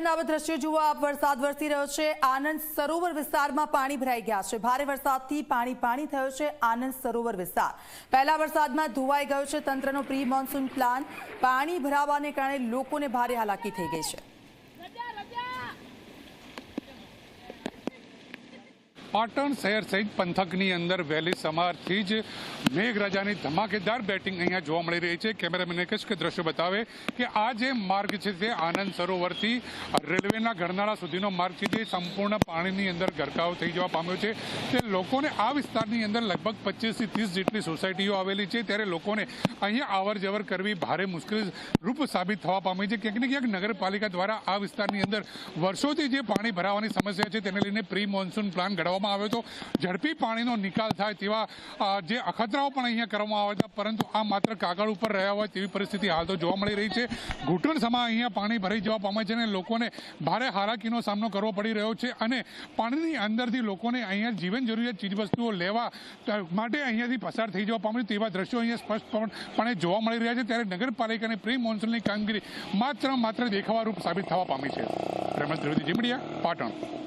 શહેરના આવા દ્રશ્યો આપ વરસાદ વરસી રહ્યો છે. આનંદ સરોવર વિસ્તારમાં પાણી ભરાઈ ગયા છે. ભારે વરસાદથી પાણી પાણી થયો છે. આનંદ સરોવર વિસ્તાર. પહેલા વરસાદમાં ધોવાઈ ગયો છે. તંત્રનો પ્રી મોન્સૂન પ્લાન પાણી ભરાવાને કારણે લોકોને ભારે હાલાકી થઈ ગઈ છે. પાટણ શહેર સહિત પંથકની અંદર વહેલી સવારથી જ મેઘરાજાની ધમાકેદાર બેટિંગ અહીંયા જોવા મળી રહી છે. કેમેરામેને કહીશ કે દ્રશ્ય બતાવે કે આ જે માર્ગ છે તે આનંદ સરોવરથી રેલવેના ગરનાળા સુધીનો માર્ગ છે તે સંપૂર્ણ પાણીની અંદર ગરકાવ થઈ જવા પામ્યો છે. તે લોકોને આ વિસ્તારની અંદર લગભગ પચીસથી ત્રીસ જેટલી સોસાયટીઓ આવેલી છે. ત્યારે લોકોને અહીંયા અવર જવર કરવી ભારે મુશ્કેલ રૂપ સાબિત થવા પામી છે. ક્યાંક ને ક્યાંક નગરપાલિકા દ્વારા આ વિસ્તારની અંદર વર્ષોથી જે પાણી ભરાવાની સમસ્યા છે, તેને લઈને પ્રી મોન્સૂન પ્લાન ઘડવામાં આવ્યો હતો ઝડપી પાણીનો નિકાલ થાય તેવા જે અખતરાઓ પણ અહીંયા કરવામાં આવ્યા હતા પરંતુ આ માત્ર કાગળ ઉપર રહ્યા હોય તેવી પરિસ્થિતિ હાલ તો જોવા મળી રહી છે. ઘૂંટણ સમા અહીંયા પાણી ભરાઈ જવા પામે છે અને લોકોને ભારે હાલાકીનો સામનો કરવો પડી રહ્યો છે અને પાણીની અંદરથી લોકોને અહીંયા જીવન જરૂરિયાત ચીજવસ્તુઓ લેવા માટે અહીંયાથી પસાર થઈ જવા પામ્યું તેવા દ્રશ્યો અહીંયા સ્પષ્ટપણે જોવા મળી રહ્યા છે. ત્યારે નગરપાલિકાની પ્રી મોન્સૂનની કામગીરી માત્ર માત્ર દેખાવારૂપ સાબિત થવા પામી છે. રમેશ દ્રવિડી જીમડિયા પાટણ.